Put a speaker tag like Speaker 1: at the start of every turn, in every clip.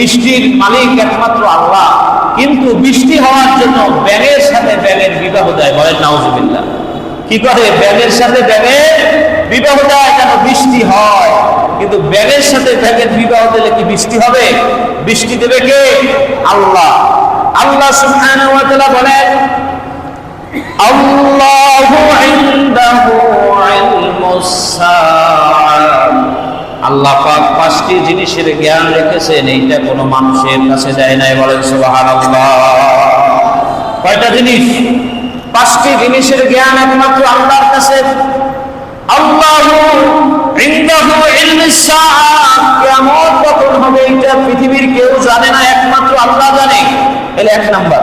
Speaker 1: বৃষ্টির মালিক একমাত্র আল্লাহ। কিন্তু বৃষ্টি হওয়ার জন্য ব্যাঙের সাথে ব্যাঙের বিবাহ দেয় বলেন, নাউজুবিল্লাহ। কি করে? ব্যাঙের সাথে ব্যাঙের বিবাহ দেয় কেন? বৃষ্টি হয়। কিন্তু ব্যাঙের সাথে ব্যাঙের বিবাহ দিলে কি বৃষ্টি হবে? বৃষ্টি দেবে কে? আল্লাহ। আল্লাহ সুবহানাহু ওয়া তাআলা বলেন, আল্লাহু ইনদাহু ইলমুস সাআহ আল্লাহ পাক পাঁচটি জিনিসের জ্ঞান রেখেছেন, এইটা কোনো মানুষের কাছে যায় নাই, বলেন কয়টা জিনিস? পাঁচটি জিনিসের জ্ঞান একমাত্র আল্লাহর কাছে। হবে এটা পৃথিবীর কেউ জানে না, একমাত্র আল্লাহ জানে। এক নাম্বার?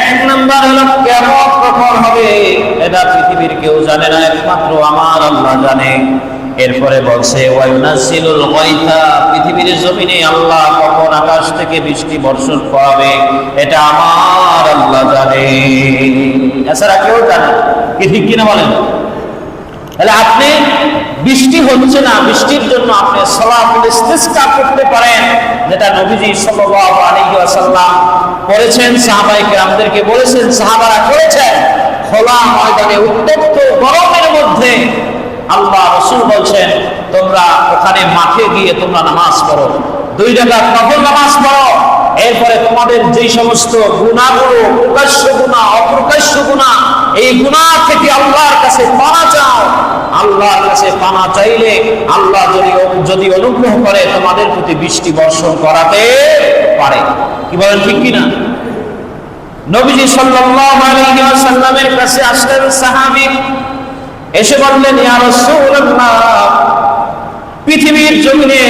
Speaker 1: এক নাম্বার হলো কিয়ামত কখন হবে, এটা পৃথিবীর কেউ জানে না, একমাত্র আমার আল্লাহ জানে। এরপরে বলছে ওয়ায়ুনাসিলুল পৃথিবীর জমিনে আল্লাহ কখন আকাশ থেকে বৃষ্টি বর্ষণ করাবে এটা আমার আল্লাহ জানে। এছাড়া কেউ জানে কি ঠিক কিনা বলেন? তাহলে আপনি বৃষ্টি হচ্ছে না, বৃষ্টির জন্য আপনি সলাতুল ইস্তিসকা করতে পারেন, যেটা নবীজি সাল্লাল্লাহু আলাইহি ওয়াসাল্লাম করেছেন, সাহাবায়ে কেরামদেরকে বলেছেন, সাহাবারা করেছেন। খোলা ময়দানে উত্তপ্ত গরমের মধ্যে আল্লাহ রসুল বলছেন, তোমরা ওখানে মাঠে গিয়ে তোমরা নামাজ পড়ো। দুই জায়গা কখন নামাজ পড়ো। এরপরে তোমাদের যেই সমস্ত গুণাগুলো, প্রকাশ্য গুণা, অপ্রকাশ্য গুণা, এই গুণা থেকে আল্লাহর কাছে পানা চাও। আল্লাহর কাছে পানা চাইলে আল্লাহ যদি যদি অনুগ্রহ করে তোমাদের প্রতি বৃষ্টি বর্ষণ করাতে পারে। কি বলেন, ঠিক কিনা? নবীজি সাল্লাল্লাহু আলাইহি ওয়াসাল্লামের কাছে আসলেন সাহাবী। এসে বললেন পৃথিবীর জমিনে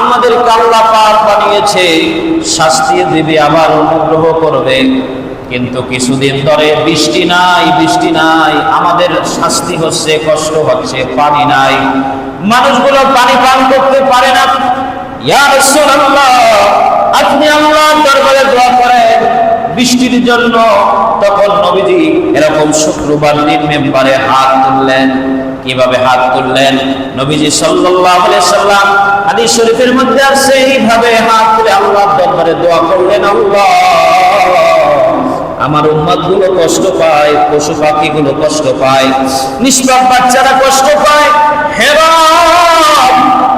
Speaker 1: আমাদের কাল্লা পাক বানিয়েছে, শাস্তি দেবে, আবার অনুগ্রহ করবে। কিন্তু কিছুদিন ধরে বৃষ্টি নাই বৃষ্টি নাই, আমাদের শাস্তি হচ্ছে, কষ্ট হচ্ছে, পানি নাই। মানুষগুলো পানি পান করতে পারে না। আপনি আল্লাহর দরবারে দোয়া করেন বৃষ্টির জন্য তখন নবীজি এরকম শুক্রবার দিন মেম্বারে হাত তুললেন। কীভাবে হাত তুললেন? নবীজি সাল্লাল্লাহু আলাইহি সাল্লাম হাদিস শরীফের মধ্যে আছে এইভাবে হাত তুলে আল্লাহর দরবারে দোয়া করলেন আল্লাহ আমার উম্মতগুলো কষ্ট পায় পশু পাখি গুলো কষ্ট পায় নিষ্পাপ বাচ্চারা কষ্ট পায়। হে রব,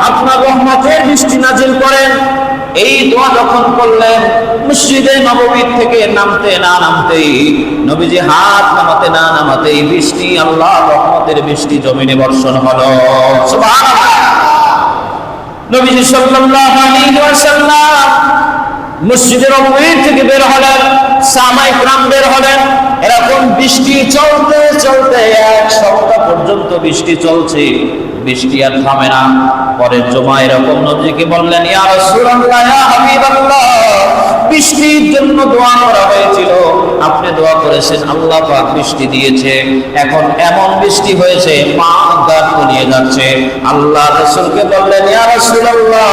Speaker 1: আপনার রহমতের বৃষ্টি নাজিল করেন। এই দোয়া যখন করলেন, মসজিদে নবমীর থেকে নামতে না নামতেই, নবীজি হাত নামাতে না নামাতেই বৃষ্টি, আল্লাহ রহমতের বৃষ্টি জমিনে বর্ষণ হলো। নবীজি সাল্লাল্লাহু আলাইহি ওয়াসাল্লাম মসজিদের নববীর থেকে বের হলেন। সামাই গ্রাম বের হলেন এরকম বৃষ্টি চলতে চলতে এক সপ্তাহ পর্যন্ত বৃষ্টি চলছে। বৃষ্টি আর থামে না। পরের জমা এরকম নদীকে বললেন, ইয়া রাসূলুল্লাহ, ইয়া হাবিবাল্লাহ বৃষ্টির জন্য দোয়া করা হয়েছিল। আপনি দোয়া করেছেন, আল্লাহ পাক বৃষ্টি দিয়েছে। এখন এমন বৃষ্টি হয়েছে মা গাছ নিয়ে যাচ্ছে। আল্লাহ রাসূলকে বললেন, ইয়া রাসূলুল্লাহ,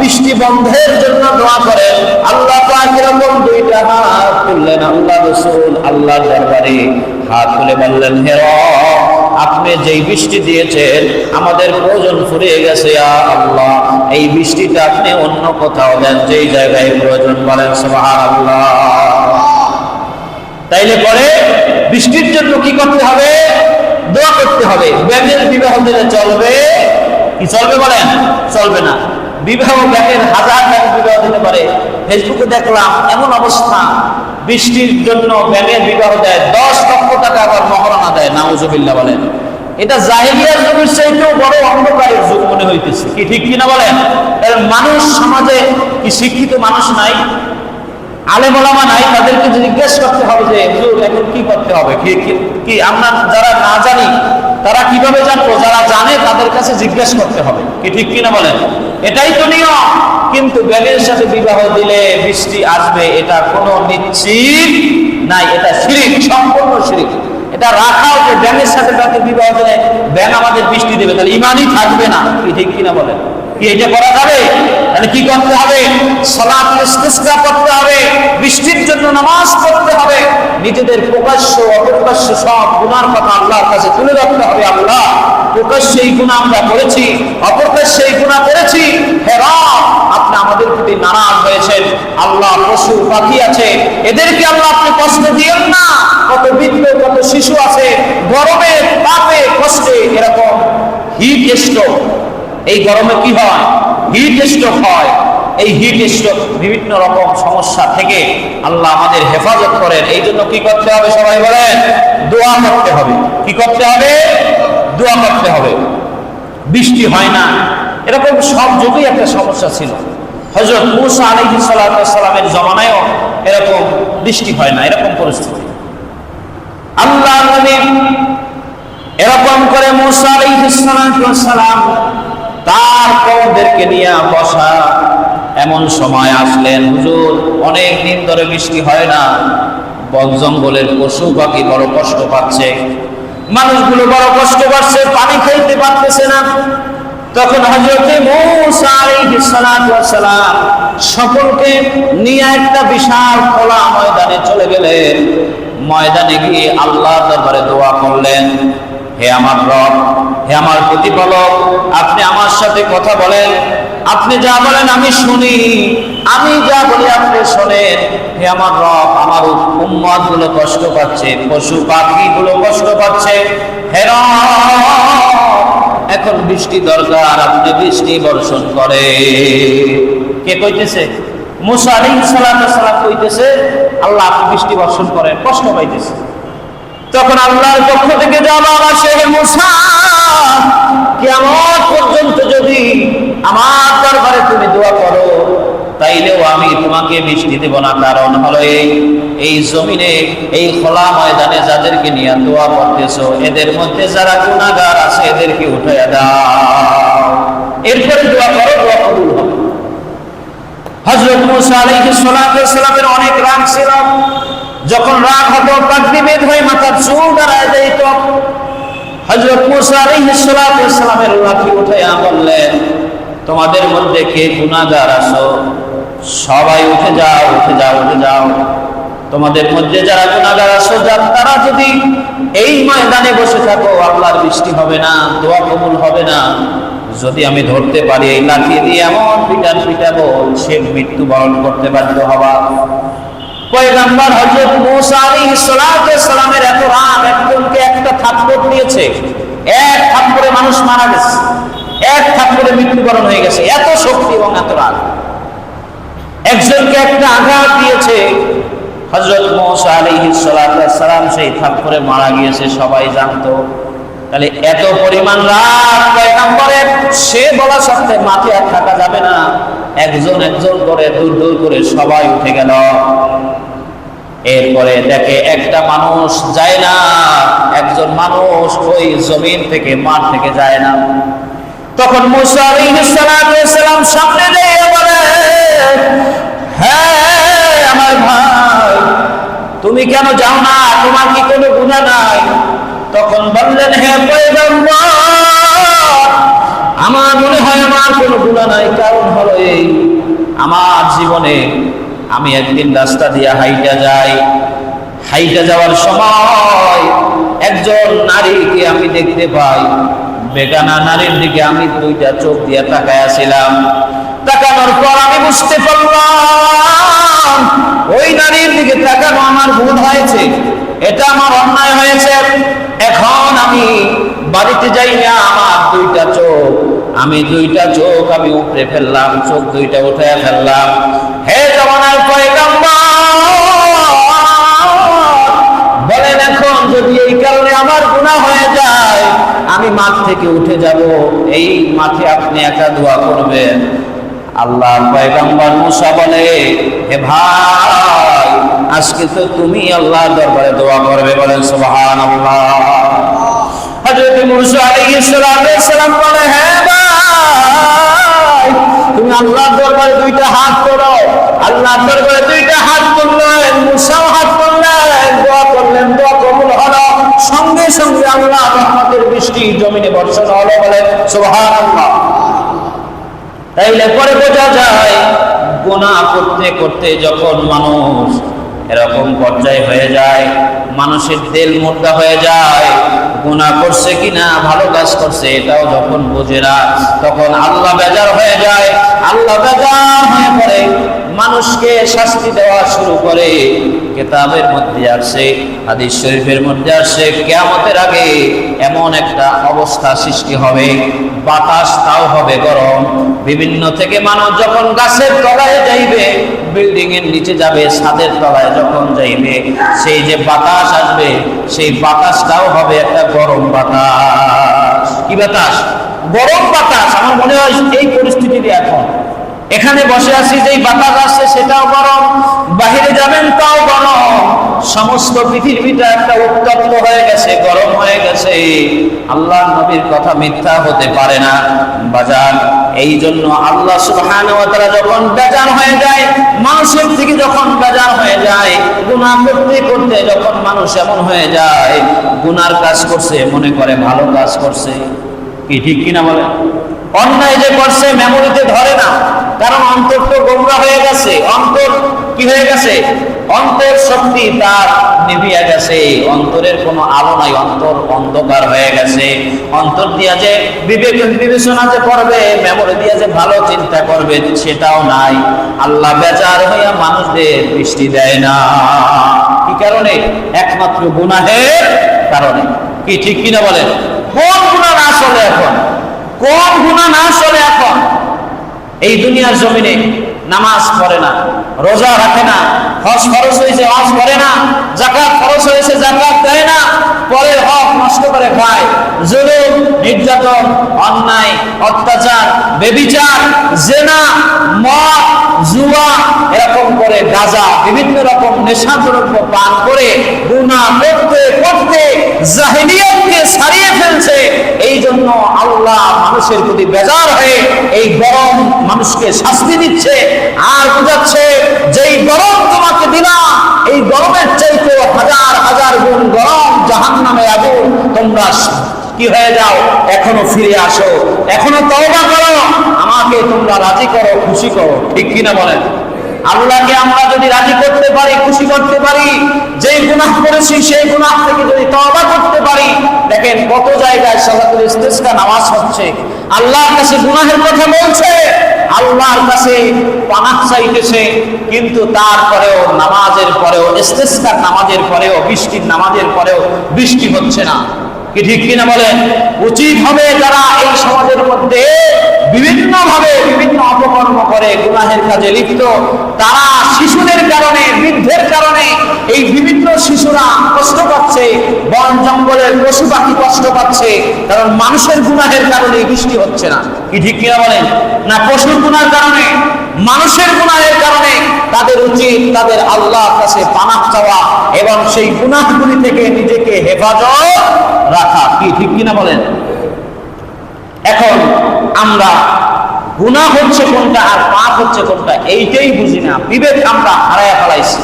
Speaker 1: বৃষ্টি বন্ধের জন্য দোয়া করেন। আল্লাহ পাক এরকম দুইটা হাত তুললেন, আল্লাহ রাসূল আল্লাহর দরবারে হাত তুলে বললেন, হে রব আপনি যেই বৃষ্টি দিয়েছেন, আমাদের প্রয়োজন ফুরিয়ে গেছে আল্লাহ। এই বৃষ্টিটা আপনি অন্য কোথাও দেন, যেই জায়গায় প্রয়োজন বলেন, সুবহানাল্লাহ। তাইলে পরে বৃষ্টির জন্য কি করতে হবে? দোয়া করতে হবে। ব্যাঙের বিবাহ দিলে চলবে? কি চলবে বলেন? চলবে না। বিবাহ ব্যাঙের হাজার ব্যাঙ বিবাহ দিতে পারে। ফেসবুকে দেখলাম, এমন অবস্থা। বৃষ্টির জন্য ব্যাঙের বিবাহ দেয়, দশ লক্ষ টাকা আবার মহারণা দেয় নাউজুবিল্লা বলেন। এটা জাহিরিয়ার যুগের চাইতেও বড় অন্ধকারের যুগ মনে হইতেছে। কি ঠিক কিনা বলেন? মানুষ সমাজে কি শিক্ষিত মানুষ নাই? আলেম ওলামা নাই, তাদেরকে জিজ্ঞেস করতে হবে যে, হুজুর, এখন কি করতে হবে? কি আমরা যারা না জানি, তারা কীভাবে জানব? যারা জানে, তাদের কাছে জিজ্ঞেস করতে হবে। কি ঠিক কিনা বলেন? এটাই তো নিয়ম। কিন্তু ব্যাগের সাথে বিবাহ দিলে বৃষ্টি আসবে, এটা কোনো নিশ্চিত নাই। এটা শিরিক, সম্পূর্ণ শিরিক। এটা রাখাও যে ব্যাঙের সাথে তাকে বিবাহ দিলে ব্যাঙ আমাদের বৃষ্টি দেবে। তাহলে ইমানই থাকবে না। কি ঠিক কিনা বলেন? কি এটা করা যাবে? তাহলে কি করতে হবে? বৃষ্টির জন্য নামাজ পড়তে হবে। নিজেদের প্রকাশ্য, অপ্রকাশ্য সব গুনার কথা আল্লাহর কাছে তুলে রাখতে হবে আল্লাহ। প্রকাশ্যে এই গুণা আমরা করেছি এই গুণা করেছি। আপনি আমাদেরকে নারাজ হয়েছেন। আল্লাহ পশু পাখি আছে। এদেরকে আল্লাহ আপনি কষ্ট দিয়েন না। কত বৃদ্ধ, কত শিশু আছে। গরমে, তাপে, কষ্টে এরকম হিট এই গরমে কি হয়? হিট হয়। এই হিট স্ট্রোক বিভিন্ন রকম সমস্যা থেকে আল্লাহ আমাদের হেফাজত করেন। এই জন্য কি করতে হবে সবাই বলেন? দোয়া করতে হবে। কি করতে হবে? দোয়া করতে হবে। বৃষ্টি হয় না। এরকম সব যুগেই একটা সমস্যা ছিল। হজরত মুসা আলহি সালামের জমানায়ও এরকম বৃষ্টি হয় না, এরকম পরিস্থিতি। আল্লাহ এরকম করে মুসা আলহি সালাম তার কৌমদেরকে নিয়ে বসা। এমন সময় আসলেন, হুজুর, অনেক দিন ধরে বৃষ্টি হয় না। বন জঙ্গলের পশু পাখি বড় কষ্ট পাচ্ছে। মানুষগুলো বড় কষ্ট পাচ্ছে, পানি খাইতে পারতেছে না। তখন হজরতে সকলকে নিয়ে একটা বিশাল খোলা ময়দানে চলে গেলেন। ময়দানে গিয়ে আল্লাহর দরবারে দোয়া করলেন, হে আমার রব, হে আমার প্রতিপালক, আপনি আমার সাথে কথা বলেন। আপনি যা বলেন আমি শুনি। আমি যা বলি আপনি শোনেন। হে আমার রব, আমার উম্মতগুলো কষ্ট পাচ্ছে, পশু পাখি গুলো কষ্ট পাচ্ছে। হে এখন বৃষ্টি দরকার, আপনি বৃষ্টি বর্ষণ করে কে কইতেছে? মুসা ওয়াস সালাম কইতেছে, আল্লাহ আপনি বৃষ্টি বর্ষণ করেন, কষ্ট পাইতেছে। তখন আল্লাহর পক্ষ থেকে জবাব আসে, হে মুসা, কিয়ামত পর্যন্ত যদি আমার দরবারে তুমি দোয়া করো, তাইলেও আমি তোমাকে বৃষ্টি দেব না। কারণ হলো এই জমিনে, এই খোলা ময়দানে যাদেরকে নিয়ে দোয়া করতেছো, এদের মধ্যে যারা গুণাগার আছে, এদেরকে উঠাইয়া দাও। এরপরে দোয়া করো, দোয়া কবুল হবে। হযরত মুসা সালামের অনেক রাগ ছিল। যখন রাগ হতো বেদ হয়ে মাথার চুল দাঁড়ায় যাইত। হযরত মুসা ওয়াস সালামের লাঠি বললেন তোমাদের মধ্যে কে গুনাহগার আছো? সবাই উঠে যাও উঠে যাও উঠে যাও। তোমাদের মধ্যে যারা আছো, যার তারা যদি এই ময়দানে বসে থাকো, আল্লাহর বৃষ্টি হবে না, দোয়া কবুল হবে না। যদি আমি ধরতে পারি, এই লাঠি দিয়ে এমন পিটান পিটাবো, সে মৃত্যু বরণ করতে বাধ্য হবা। পয়গম্বর হযরত মূসা আলাইহিস সালামের এত রাগ, একজনকে একটা থাপ্পড় দিয়েছে। এক থাপ্পড়ে মানুষ মারা গেছে। এক থাপ্পড়ে মৃত্যুবরণ হয়ে গেছে। এত শক্তি এবং এত রাগ। একজনকে একটা আঘাত দিয়েছে। হযরত মূসা সালাতু সালাম সেই থাপ্পড়ে মারা গিয়েছে, সবাই জানতো। তাহলে এত পরিমাণ রাগ সে বলা সত্ত্বে মাঠে আর থাকা যাবে না। একজন একজন করে, দূর দূর করে সবাই উঠে গেল। এরপরে দেখে একটা মানুষ যায় না। একজন মানুষ ওই জমিন থেকে, মাঠ থেকে যায় না। তখন মুসা আলাইহিস সামনে দিয়ে বলে হ্যাঁ আমার ভাই, তুমি কেন যাও না? তোমার কি কোনো গুনাহ নাই? তখন বললেন, হে পয়গম্বর, আমার মনে হয় আমার কোনো গুণা নাই। কারণ হলো এই, আমার জীবনে আমি একদিন রাস্তা দিয়ে হাইটা যাই। হাইটা যাওয়ার সময় একজন নারীকে আমি দেখতে পাই। বেগানা নারীর দিকে আমি দুইটা চোখ দিয়ে তাকায় ছিলাম তাকানোর পর আমি বুঝতে পারলাম, ওই নারীর দিকে তাকানো আমার ভুল হয়েছে, এটা আমার অন্যায় হয়েছে। এখন আমি বাড়িতে যাই না আমার দুইটা চোখ, আমি দুইটা চোখ আমি উপরে ফেললাম, চোখ দুইটা উঠে ফেললাম। হে জমানার বলেন থেকে উঠে যাব, এই মাঠে আপনি একা দোয়া করবেন। আল্লাহ পয়গম্বর মুসা বলে, হে ভাই, আজকে তো তুমি আল্লাহর দরবারে দোয়া করবে বলেন, সুবহানাল্লাহ। হযরত মুসা আলাইহিস সালাম বলে হ্যাঁ ভাই, তুমি দরবারে দুইটা হাত করো আল্লাহর দরবারে দুইটা হাত করলেন মুসাও হাত করলেন দোয়া করলেন, দোয়া কবুল হলো। সঙ্গে সঙ্গে আল্লাহ জমিনে বর্ষণ হলো বলে, সুবহানাল্লাহ। তাইলে পরে বোঝা যায় গোনা করতে করতে যখন মানুষ এরকম পর্যায়ে হয়ে যায়, মানুষের তেল মোটা হয়ে যায় গুণা করছে কিনা, ভালো কাজ করছে, এটাও যখন বোঝে না, তখন আল্লাহ বেজার হয়ে যায়, আল্লাহ বেজার হয়ে পড়ে। মানুষকে শাস্তি দেওয়া শুরু করে। কেতাবের মধ্যে আসছে হাদিস শরীফের মধ্যে আসছে কেয়ামতের আগে এমন একটা অবস্থা সৃষ্টি হবে, বাতাস তাও হবে গরম। বিভিন্ন থেকে মানুষ যখন গাছের তলায় যাইবে, বিল্ডিং এর নিচে যাবে, ছাদের তলায় যখন যাইবে, সেই যে বাতাস আসবে, সেই বাতাসটাও হবে একটা গরম বাতাস। কি বাতাস? গরম বাতাস। আমার মনে হয় এই পরিস্থিতিতে এখন এখানে বসে আছি যেই বাতাস আসছে সেটাও গরম, বাহিরে যাবেন তাও গরম। সমস্ত পৃথিবীটা একটা উত্তপ্ত হয়ে গেছে, গরম হয়ে গেছে। আল্লাহ নবীর কথা মিথ্যা হতে পারে না। বাজার এই জন্য আল্লাহ সুবহানাহু ওয়া যখন বেজার হয়ে যায়, মানুষের থেকে যখন বেজার হয়ে যায়, গুনাহ করতে করতে যখন মানুষ এমন হয়ে যায়, গুনার কাজ করছে, মনে করে ভালো কাজ করছে। কি ঠিক কিনা বলে অন্যায় যে করছে মেমোরিতে ধরে না কারণ অন্তর তো গোমরা হয়ে গেছে অন্তর কি হয়ে গেছে। অন্তর শক্তি তার নিভিয়া গেছে। অন্তরের কোনো আলো নাই, অন্তর অন্ধকার হয়ে গেছে। অন্তর দিয়া যে বিবেক, বিবেচনা যে করবে, মেমোরি দিয়া যে ভালো চিন্তা করবে, সেটাও নাই। আল্লাহ বেজার হইয়া মানুষদের বৃষ্টি দেয় না। কি কারণে? একমাত্র গুনাহের কারণে। কি ঠিক কিনা বলেন? কোন গুণা না চলে এখন? কোন গুণা না চলে এখন? এই দুনিয়ার জমিনে নামাজ পড়ে না, রোজা রাখে না, হজ খরচ হয়েছে, হজ করে না জাকাত খরচ হয়েছে জাকাত দেয় না পরে হক নষ্ট করে খায়। জুলুম, নির্যাতন, অন্যায়, অত্যাচার, বেবিচার, জেনা, মদ জুয়া, এরকম করে গাজা, বিভিন্ন রকম নেশা দ্রব্য পান করে গুণা করতে করতে জাহিলিয়তকে ছাড়িয়ে ফেলছে। এই জন্য আল্লাহ মানুষের প্রতি বেজার হয়ে এই গরম মানুষকে শাস্তি দিচ্ছে। আর বুঝাচ্ছে, যেই গরম তোমাকে দিলাম এই গরমের চাইতে হাজার হাজার গুণ গরম জাহান নামে আগুন। তোমরা কি হয়ে যাও? এখনও ফিরে আসো। এখনও তওবা করো। আমাকে তোমরা রাজি করো, খুশি করো। ঠিক কিনা বলেন? আল্লাহকে আমরা যদি রাজি করতে পারি, খুশি করতে পারি যেই গুনাহ করেছি, সেই গুনাহ থেকে যদি তওবা করতে পারি, দেখেন কত জায়গায় সালাতুল ইস্তিসকা নামাজ হচ্ছে। আল্লাহর কাছে গুনাহের কথা বলছে। আল্লাহর কাছে পানাহ চাইতেছে, কিন্তু তারপরেও নামাজের পরেও, ইস্তিসকার নামাজের পরেও, বৃষ্টির নামাজের পরেও বৃষ্টি হচ্ছে না। কি ঠিক কিনা বলেন? উচিত হবে যারা এই সমাজের মধ্যে বিভিন্ন ভাবে বিভিন্ন অপকর্ম করে, গুনাহের কাজে লিপ্ত, তারা শিশুদের কারণে, বৃদ্ধের কারণে এই বিভিন্ন শিশুরা কষ্ট পাচ্ছে, বন জঙ্গলের পশু পাখি কষ্ট পাচ্ছে, কারণ মানুষের গুণাহের কারণে বৃষ্টি হচ্ছে না। কি ঠিক কিনা বলেন? না পশুর গুণার কারণে, মানুষের গুণাহের কারণে তাদের উচিত তাদের আল্লাহর কাছে পানাহ চাওয়া এবং সেই গুনাহগুলি থেকে নিজেকে হেফাজত রাখা। কি ঠিক কিনা বলেন? এখন আমরা গুনাহ হচ্ছে কোনটা আর পাপ হচ্ছে কোনটা, এইটাই বুঝি না। বিবেক আমরা হারায় ফেলাইছি।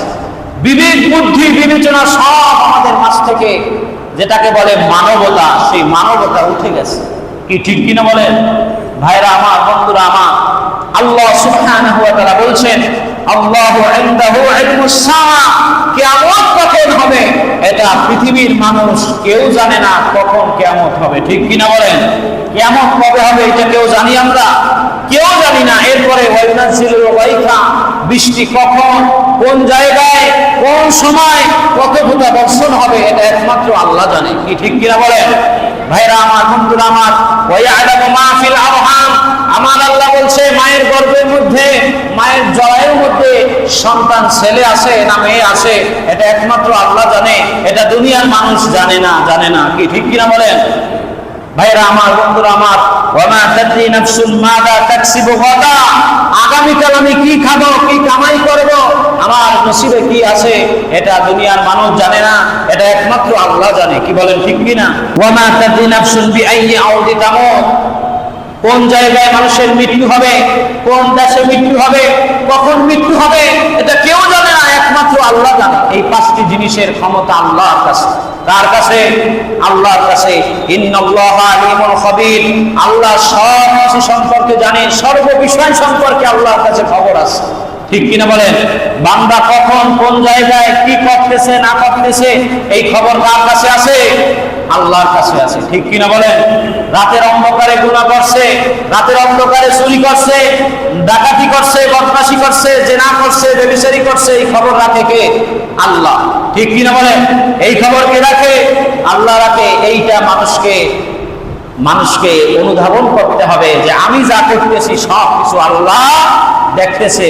Speaker 1: বিবেক, বুদ্ধি, বিবেচনা সব আমাদের মাছ থেকে যেটাকে বলে মানবতা, সেই মানবতা উঠে গেছে। কি ঠিক কিনা বলেন? ভাইরা আমার, বন্ধুরা আমার, আল্লাহ তারা বলছেন এটা পৃথিবীর মানুষ কেউ জানে না কখন কেমন হবে। ঠিক কিনা বলেন? কেমন হবে এটা কেউ জানি আমরা? কেউ না। বৃষ্টি কখন? কোন জায়গায়? কোন সময়? কত বর্ষণ হবে এটা একমাত্র আল্লাহ জানে। কি ঠিক কিনা বলেন ভাইরা আমার, বন্ধুরা আমার, ওয়াইয়ালামু মা আরহাম। আমার আল্লাহ বলছে, মায়ের গর্ভের মধ্যে, মায়ের জরায়ুর মধ্যে সন্তান ছেলে আসে না মেয়ে আসে, এটা একমাত্র আল্লাহ জানে, এটা দুনিয়ার মানুষ জানে না জানে না। কি ঠিক কিনা বলেন ভাইরা আমার, বন্ধুরা আমার আগামীকাল আমি কি খাব, কি কামাই করব? আমার নসিবে কি আছে? এটা দুনিয়ার মানুষ জানে না। এটা একমাত্র আল্লাহ জানে। কি বলেন, ঠিক কি না? ওয়ামা তাদরি নাফসুন বিআইয়ি আউদি তামুত। কোন জায়গায় মানুষের মৃত্যু হবে? কোন দেশে মৃত্যু হবে? কখন মৃত্যু হবে? এটা কেউ জানে না। একমাত্র আল্লাহ জানে। এই পাঁচটি জিনিসের ক্ষমতা আল্লাহর কাছে। তার কাছে? আল্লাহর কাছে। আল্লাহ সব কিছু সম্পর্কে জানে। সর্ব বিষয় সম্পর্কে আল্লাহর কাছে খবর আছে। ঠিক কিনা বলেন? বান্দা কখন কোন জায়গায় কি করতেছে, না করতেছে, এই খবর কার কাছে আছে? আল্লাহর কাছে আছে, ঠিক কিনা বলেন? রাতের অন্ধকারে গুণা করছে, রাতের অন্ধকারে চুরি করছে, ডাকাতি করছে, বদমাশি করছে, জেনা করছে, বেবিচারি করছে, এই খবর রাখে কে? আল্লাহ, ঠিক কিনা বলেন? এই খবর কে রাখে? আল্লাহ রাখে, এইটা মানুষকে মানুষকে অনুধাবন করতে হবে যে আমি যা করতেছি সব কিছু আল্লাহ দেখতেছে।